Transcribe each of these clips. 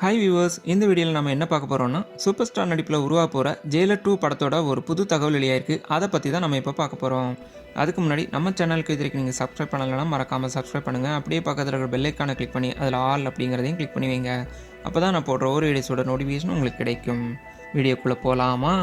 Hi viewers இந்த வீடியோவில் நம்ம என்ன பார்க்க போகிறோம்னா சூப்பர் ஸ்டார் நடிப்பில் உருவாக போகிற ஜெயிலர் டூ படத்தோட ஒரு புது தகவல் வெளியாயிருக்கு. அதை பற்றி தான் நம்ம இப்போ பார்க்க போகிறோம் அதுக்கு முன்னாடி நம்ம சேனலுக்கு இதுக்கு நீங்கள் சப்ஸ்கிரைப் பண்ணலைன்னா மறக்காமல் சப்ஸ்கிரைப் பண்ணுங்கள் அப்படியே பக்கத்தில் இருக்கிற பெல்லைக்கான கிளிக் பண்ணி அதில் ஆல் அப்படிங்கிறதையும் கிளிக் பண்ணி வைங்க. அப்போ தான் நான் போடுற ஒரு வீடியோஸோட நோட்டிஃபிகேஷன் உங்களுக்கு கிடைக்கும். வீடியோக்குள்ளே போகலாமா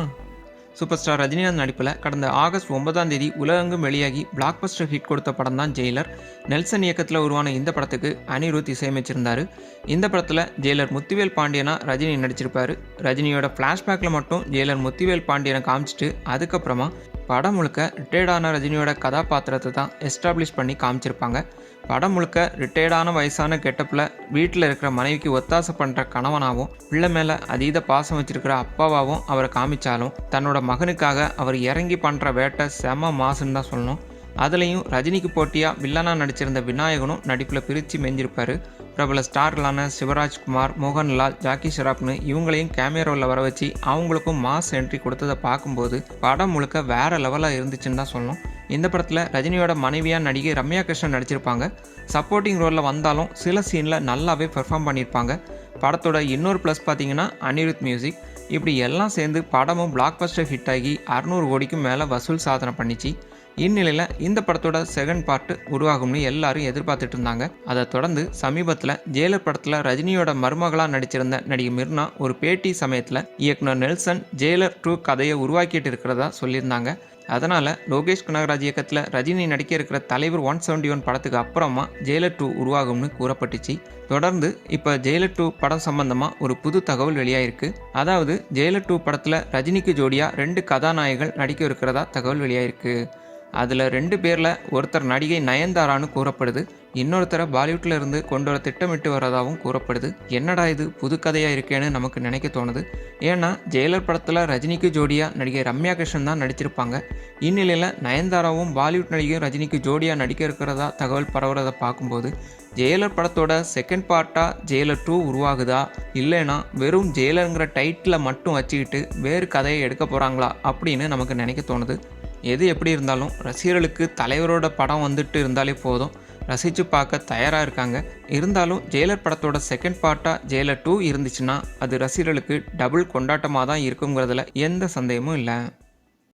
சூப்பர் ஸ்டார் ரஜினிகாந்த் நடிப்பில் கடந்த ஆகஸ்ட் ஒன்பதாம் தேதி உலகெங்கும் வெளியாகி பிளாக் பஸ்டர் ஹிட் கொடுத்த படம் தான் ஜெயிலர் நெல்சன் இயக்கத்தில் உருவான இந்த படத்துக்கு அனிருத் இசையமைச்சிருந்தார். இந்த படத்தில் ஜெயிலர் முத்துவேல் பாண்டியனா ரஜினி நடிச்சிருப்பார். ரஜினியோட ஃப்ளாஷ்பேக்கில் மட்டும் ஜெயிலர் முத்துவேல் பாண்டியனை காமிச்சிட்டு அதுக்கப்புறமா படம் முழுக்க ரிட்டையர்டான ரஜினியோட கதாபாத்திரத்தை தான் எஸ்டாப்ளிஷ் பண்ணி காமிச்சிருப்பாங்க. படம் முழுக்க ரிட்டையர்டான வயசான கெட்டப்பில் வீட்டில் இருக்கிற மனைவிக்கு ஒத்தாசை பண்ணுற கணவனாகவும் பிள்ளை மேலே அதீத பாசம் வச்சிருக்கிற அப்பாவாகவும் அவரை காமிச்சாலும் தன்னோட மகனுக்காக அவர் இறங்கி பண்ணுற வேட்டை செம மாசுன்னு தான் சொல்லணும். அதுலேயும் ரஜினிக்கு போட்டியாக வில்லனாக நடிச்சிருந்த விநாயகனும் நடிப்பில் பிரித்து மெஞ்சிருப்பார். பிரபல ஸ்டார்களான சிவராஜ்குமார் மோகன்லால் ஜாக்கி ஷெராப்னு இவங்களையும் கேமராவில் வர வச்சு அவங்களுக்கும் மாஸ் என்ட்ரி கொடுத்ததை பார்க்கும்போது படம் முழுக்க வேற லெவலாக இருந்துச்சுன்னு தான் சொல்லணும். இந்த படத்தில் ரஜினியோட மனைவியாக நடிகை ரம்யா கிருஷ்ணன் நடிச்சிருப்பாங்க. சப்போர்ட்டிங் ரோலில் வந்தாலும் சில சீனில் நல்லாவே பெர்ஃபார்ம் பண்ணியிருப்பாங்க படத்தோட இன்னொரு ப்ளஸ் பார்த்தீங்கன்னா அனிருத் மியூசிக் இப்படி எல்லாம் சேர்ந்து படமும் பிளாக் பஸ்டர் ஹிட் ஆகி அறநூறு கோடிக்கும் மேலே வசூல் சாதனை பண்ணிச்சு. இந்நிலையில் இந்த படத்தோட செகண்ட் பார்ட் உருவாகும்னு எல்லாரும் எதிர்பார்த்துட்டு இருந்தாங்க. அதை தொடர்ந்து சமீபத்தில் ஜெயிலர் படத்தில் ரஜினியோட மருமகளாக நடிச்சிருந்த நடிகை மிர்னா ஒரு பேட்டி சமயத்தில் இயக்குனர் நெல்சன் ஜெயிலர் டூ கதையை உருவாக்கிட்டு இருக்கிறதா சொல்லியிருந்தாங்க. அதனால் லோகேஷ் கனகராஜ் இயக்கத்தில் ரஜினி நடிக்க இருக்கிற தலைவர் ஒன் செவன்டி ஒன் படத்துக்கு அப்புறமா ஜெயிலர் டூ உருவாகும்னு கூறப்பட்டுச்சு. தொடர்ந்து இப்போ ஜெயிலர் டூ படம் சம்பந்தமாக ஒரு புது தகவல் வெளியாயிருக்கு. அதாவது ஜெயிலர் டூ படத்தில் ரஜினிக்கு ஜோடியாக ரெண்டு கதாநாயகர்கள் நடிக்க இருக்கிறதா தகவல் வெளியாயிருக்கு. அதில் ரெண்டு பேரில் ஒருத்தர் நடிகை நயன்தாரான்னு கூறப்படுது. இன்னொருத்தரை பாலிவுட்டில் இருந்து கொண்டு வர திட்டமிட்டு வரதாகவும் கூறப்படுது. என்னடா இது புது கதையாக இருக்கேன்னு நமக்கு நினைக்க தோணுது. ஏன்னா ஜெயலர் படத்தில் ரஜினிக்கு ஜோடியாக நடிகை ரம்யா கிருஷ்ணன் தான் நடிச்சிருப்பாங்க. இந்நிலையில் நயன்தாராவும் பாலிவுட் நடிகையும் ரஜினிக்கு ஜோடியாக நடிக்க இருக்கிறதா தகவல் பரவுறதை பார்க்கும்போது ஜெயலர் படத்தோட செகண்ட் பார்ட்டாக ஜெயலர் டூ உருவாகுதா? இல்லைனா வெறும் ஜெயலருங்கிற டைட்டில் மட்டும் வச்சுக்கிட்டு வேறு கதையை எடுக்க போகிறாங்களா அப்படின்னு நமக்கு நினைக்க தோணுது. எது எப்படி இருந்தாலும் ரசிகர்களுக்கு தலைவரோட படம் வந்துட்டு இருந்தாலே போதும். ரசித்து பார்க்க தயாராக இருக்காங்க. இருந்தாலும் ஜெயிலர் படத்தோட செகண்ட் பார்ட்டாக ஜெயிலர் டூ இருந்துச்சுன்னா அது ரசிகர்களுக்கு டபுள் கொண்டாட்டமாக தான் இருக்குங்கிறதுல எந்த சந்தேகமும் இல்லை.